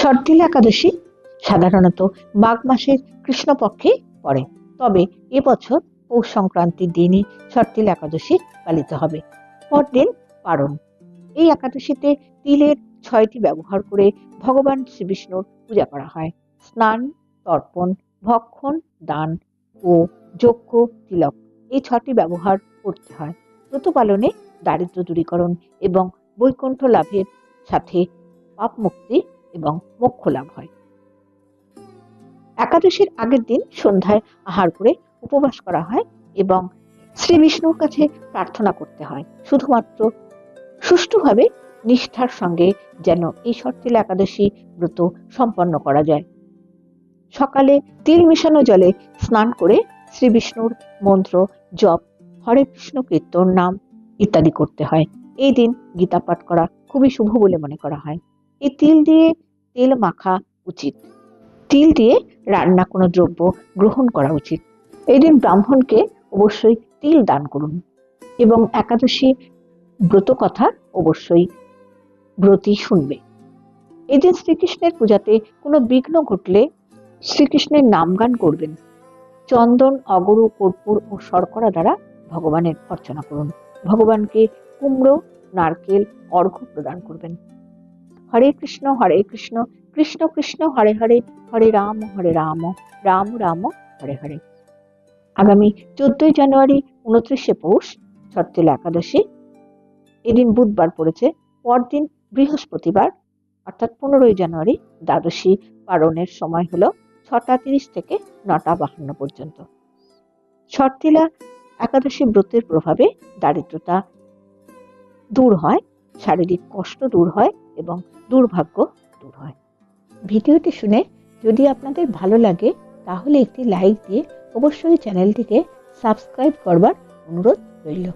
শর্তিলা একাদশী সাধারণত মাঘ মাসের কৃষ্ণপক্ষে পড়ে। তবে এবছর পৌষ সংক্রান্তির দিনই শর্তিলা একাদশী পালিত হবে। পরদিন পারণ। এই একাদশীতে তিলের ছয়টি ব্যবহার করে ভগবান শ্রীবিষ্ণুর পূজা করা হয়। স্নান, তর্পণ, ভক্ষণ, দান ও যজ্ঞ, তিলক এই ছটি ব্যবহার করতে হয়। ব্রত পালনে দারিদ্র দূরীকরণ এবং বৈকুণ্ঠ লাভের সাথে পাপ মুক্তি এবং মোক্ষ লাভ হয় একাদশীর আগের দিন সন্ধ্যায় আহার করে উপবাস করা হয় এবং শ্রী বিষ্ণুর কাছে প্রার্থনা করতে হয়। শুধুমাত্র সুষ্ঠুভাবে নিষ্ঠার সঙ্গে যেন এই শর্তিলা একাদশী ব্রত সম্পন্ন করা যায়। সকালে তিল মিশানো জলে স্নান করে শ্রী বিষ্ণুর মন্ত্র, জপ, হরে কৃষ্ণ কীর্তন, নাম ইত্যাদি করতে হয়। এই দিন গীতা পাঠ করা খুবই শুভ বলে মনে করা হয়। এই তিল দিয়ে তেল মাখা উচিত। তিল দিয়ে রান্না কোনো দ্রব্য গ্রহণ করা উচিত। এই দিন ব্রাহ্মণকে অবশ্যই তিল দান করুন এবং একাদশী ব্রত কথা অবশ্যই ব্রতী শুনবে। এদিন শ্রীকৃষ্ণের পূজাতে কোনো বিঘ্ন ঘটলে শ্রীকৃষ্ণের নাম গান করবেন। চন্দন, অগরু, কর্পূর ও শর্করা দ্বারা ভগবানের অর্চনা করুন। ভগবানকে কুমড়ো, নারকেল, অর্ঘ্য প্রদান করবেন। হরে কৃষ্ণ হরে কৃষ্ণ কৃষ্ণ কৃষ্ণ, হরে হরে হরে রাম হরে রাম রাম রাম, হরে হরে। আগামী চোদ্দই জানুয়ারি উনত্রিশে পৌষ ছট্টিলা একাদশী, এদিন বুধবার পড়েছে, পরদিন বৃহস্পতিবার, অর্থাৎ পনেরোই জানুয়ারি, দ্বাদশী পালনের সময় হলো ছটা তিরিশ থেকে নটা বাহান্ন পর্যন্ত। ছটতিলা একাদশী ব্রতের প্রভাবে দারিদ্রতা দূর হয়, শারীরিক কষ্ট দূর হয় এবং দুর্ভাগ্য দূর হয়। ভিডিওটি শুনে যদি আপনাদের ভালো লাগে, তাহলে একটি লাইক দিয়ে অবশ্যই চ্যানেলটিকে সাবস্ক্রাইব করবার অনুরোধ রইল।